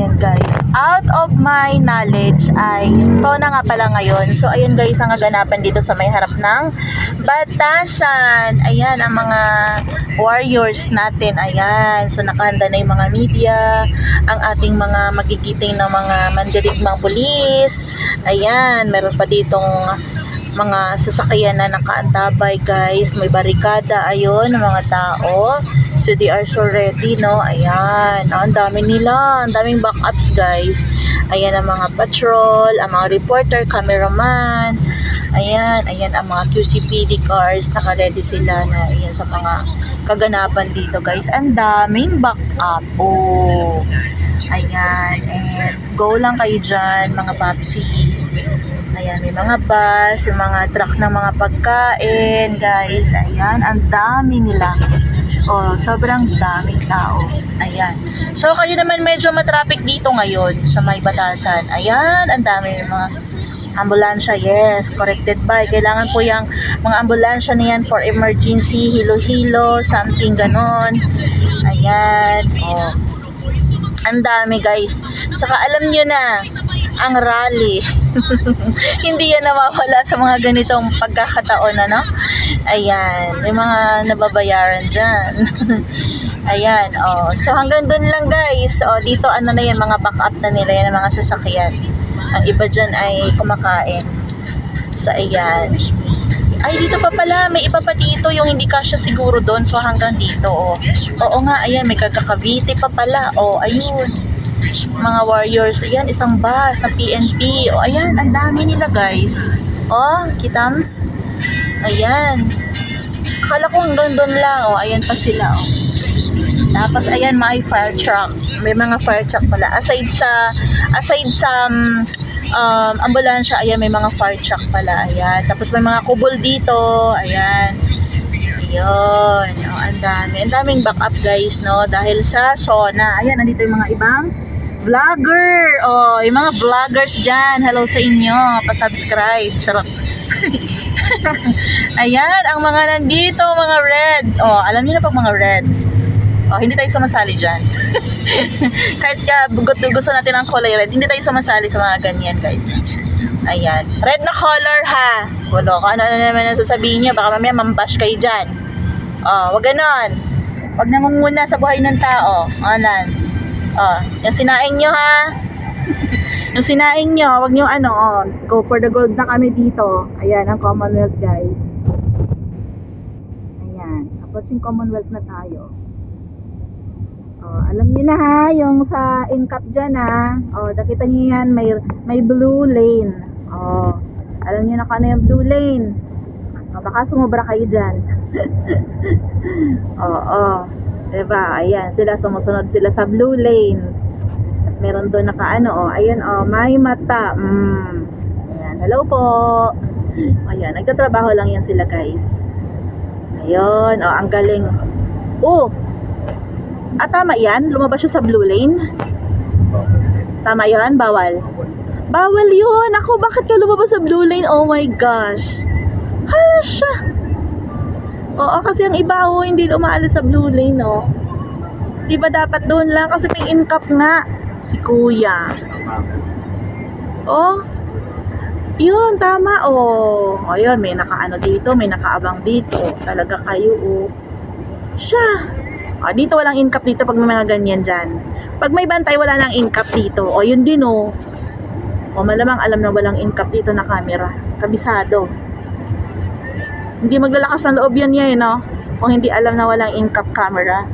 Ayan guys, out of my knowledge ay Sona nga pala ngayon. So ayan guys, ang gaganapan dito sa may harap ng Batasan. Ayan ang mga warriors natin. Ayan, so nakahanda na yung mga media, ang ating mga magigiting na mga mandirigmang pulis. Ayan, meron pa ditong mga sasakyan na nakaantabay guys. May barikada ayun ng mga tao. So they are so ready no. Ayan. Ang dami nila. Ang daming backups guys. Ayan ang mga patrol, ang mga reporter, cameraman. Ayan, ayan ang mga QCPD cars. Naka-ready sila na ayan sa mga kaganapan dito guys. Ang daming backup. Oh. Ayan. And go lang kayo dyan mga papsi. Ayan, may mga bus, may mga truck ng mga pagkain, guys. Ayan, ang dami nila. Oh, sobrang daming tao. Ayan. So, kayo naman medyo matraffic dito ngayon sa may batasan. Ayan, ang dami ng mga ambulansya. Yes, corrected by. Kailangan po yung mga ambulansya na yan for emergency, hilo-hilo, something ganon. Ayan. Oh. Ang dami guys. Saka alam nyo na, ang rally. Hindi yan nawawala sa mga ganitong pagkakataon, ano? Ayan, may mga nababayaran dyan. Ayan, oh. So hanggang dun lang guys. Oh, dito ano na yan, mga backup na nila yan, mga sasakyan. Ang iba dyan ay kumakain. So ayan. Ay, dito pa pala, may iba pa dito yung hindi kasya siguro doon. So hanggang dito, oh. Oo nga, ayan, may kagakavite pa pala. Oh, ayun mga warriors. Ayan, isang bus na PNP. O, ayan, ang dami nila, guys. O, kitams. Ayan. Akala ko hanggang doon lang. O, ayan pa sila, o. Tapos, ayan, may fire truck. May mga fire truck pala. Aside sa, aside sa, um, um, ambulansya, ayan, may mga fire truck pala. Ayan. Tapos, may mga kubol dito. Ayan. Ayun. O, ang dami. Ang daming backup, guys, no? Dahil sa SONA. Ayan, nandito yung mga ibang vlogger. Oh, yung mga vloggers dyan. Hello sa inyo. Pa-subscribe. Charot. Ayan, ang mga nandito, mga red. Oh, alam niyo na pag mga red. Oh, hindi tayo sumasali dyan. Kahit ka gusto, gusto natin ang kulay red, hindi tayo sumasali sa mga ganyan, guys. Ayan. Red na color, ha? Wala kung ano, ano naman ang sasabihin niyo. Baka mamaya mambash kayo dyan. Oh, wag ganon. Wag nangunguna sa buhay ng tao. Anan. Oh, yung sinaing nyo, ha? yung sinaing nyo, wag nyo ano, oh, go for the gold na kami dito. Ayan, ang Commonwealth, guys. Ayan, approaching Commonwealth na tayo. Oh, alam niyo na ha, yung sa incap dyan ha. Oh, nakita niyo yan, may, may blue lane. Oh, alam niyo na kung ano yung blue lane. Oh, baka sumobra kayo dyan. Oo, oh, diba? Ayan, sila sumusunod sila sa blue lane. At meron doon naka ano, oh, ayan, oh, may mata. Mm. Ayan, hello po. Ayan, nagtatrabaho lang yan sila guys. Ayun, oh, ang galing. Oh, Ah, tama yan? Lumabas siya sa blue lane? Tama yan? Bawal? Bawal yun! Ako, bakit ka lumabas sa blue lane? Oh my gosh! Hala siya! Oo, kasi ang iba, oh, hindi umaalis sa blue lane, oh. Di ba dapat doon lang? Kasi may incap nga. Si kuya. Oh. Yun, tama, oh. Ayun, may nakaano dito, may nakaabang dito. Talaga kayo, oh. Siya. Ah, dito walang incap dito pag may mga ganyan dyan. Pag may bantay, wala nang incap dito. O, yun din, oh. O, malamang alam na walang incap dito na camera. Kabisado. Hindi maglalakas ng loob yan yan, no? Kung hindi alam na walang incap camera.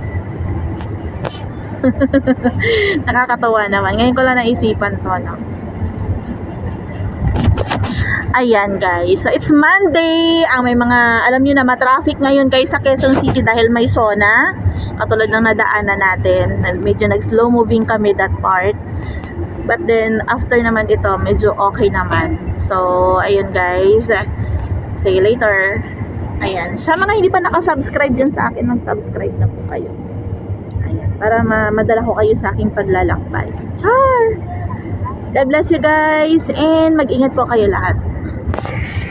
Nakakatawa naman. Ngayon ko lang naisipan to, no? Ayan guys. So it's Monday. Ang may mga, alam nyo na, matraffic ngayon guys sa Quezon City dahil may SONA. Katulad ng nadaanan natin. Medyo nag-slow moving kami that part. But then, after naman ito, medyo okay naman. So, ayun guys. See you later. Ayan. Sa mga hindi pa nakasubscribe dyan sa akin, mag-subscribe na po kayo. Ayan. Para ma madala ko kayo sa aking paglalakbay. Char! God bless you guys and mag-ingat po kayo lahat.